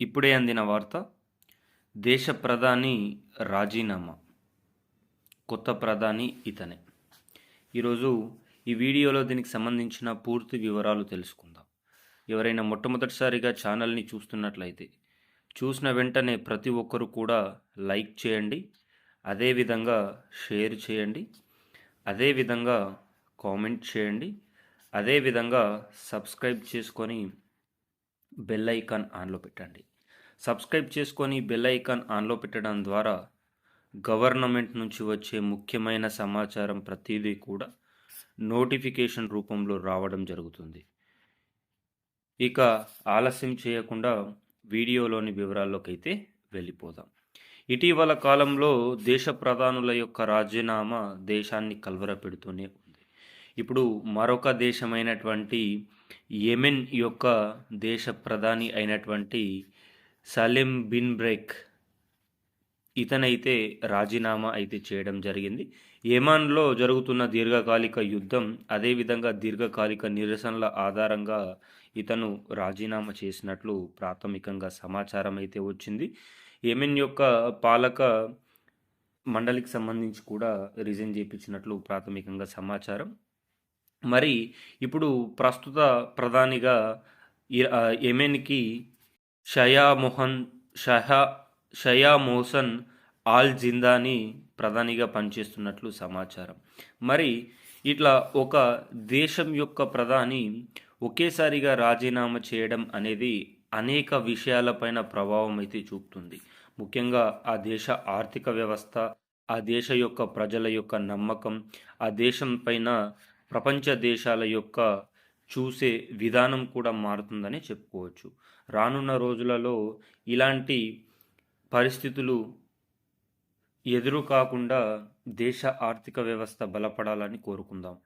ఇప్పుడే అందిన వార్త దేశ ప్రధాని రాజీనామా. కొత్త ప్రధాని ఇతనే. ఈరోజు ఈ వీడియోలో దీనికి సంబంధించిన పూర్తి వివరాలు తెలుసుకుందాం. ఎవరైనా మొట్టమొదటిసారిగా ఛానల్ని చూస్తున్నట్లయితే చూసిన వెంటనే ప్రతి ఒక్కరు కూడా లైక్ చేయండి అదేవిధంగా షేర్ చేయండి అదేవిధంగా కామెంట్ చేయండి అదేవిధంగా సబ్స్క్రైబ్ చేసుకొని బెల్ ఐకాన్ ఆన్లో పెట్టండి. సబ్స్క్రైబ్ చేసుకొని బెల్ ఐకాన్ ఆన్లో పెట్టడం ద్వారా గవర్నమెంట్ నుంచి వచ్చే ముఖ్యమైన సమాచారం ప్రతిదీ కూడా నోటిఫికేషన్ రూపంలో రావడం జరుగుతుంది. ఇక ఆలస్యం చేయకుండా వీడియోలోని వివరాల్లోకి అయితే వెళ్ళిపోదాం. ఇటీవల కాలంలో దేశ ప్రధానుల యొక్క రాజీనామా దేశాన్ని కలవరపెడుతూనే ఉంది ఇప్పుడు మరొక దేశమైనటువంటి యెమెన్ యొక్క దేశ ప్రధాని అయినటువంటి సలీం బిన్ బ్రేక్ ఇతనైతే రాజీనామా అయితే చేయడం జరిగింది. యెమన్లో జరుగుతున్న దీర్ఘకాలిక యుద్ధం అదేవిధంగా దీర్ఘకాలిక నిరసనల ఆధారంగా ఇతను రాజీనామా చేసినట్లు ప్రాథమికంగా సమాచారం అయితే వచ్చింది. యెమెన్ యొక్క పాలక మండలికి సంబంధించి కూడా రిజైన్ చేయించినట్లు ప్రాథమికంగా సమాచారం. మరి ఇప్పుడు ప్రస్తుత ప్రధానిగా యెమెన్కి షయా మొహన్ షహా షయా మోసన్ ఆల్ జిందాని ప్రధానిగా పనిచేస్తున్నట్లు సమాచారం. మరి ఇట్లా ఒక దేశం యొక్క ప్రధాని ఒకేసారిగా రాజీనామా చేయడం అనేది అనేక విషయాలపైన ప్రభావం అయితే చూపుతుంది. ముఖ్యంగా ఆ దేశ ఆర్థిక వ్యవస్థ ఆ దేశ యొక్క ప్రజల యొక్క నమ్మకం ఆ దేశం పైన ప్రపంచ దేశాల యొక్క చూసే విధానం కూడా మారుతుందని చెప్పుకోవచ్చు. రానున్న రోజులలో ఇలాంటి పరిస్థితులు ఎదురు కాకుండా దేశ ఆర్థిక వ్యవస్థ బలపడాలని కోరుకుందాం.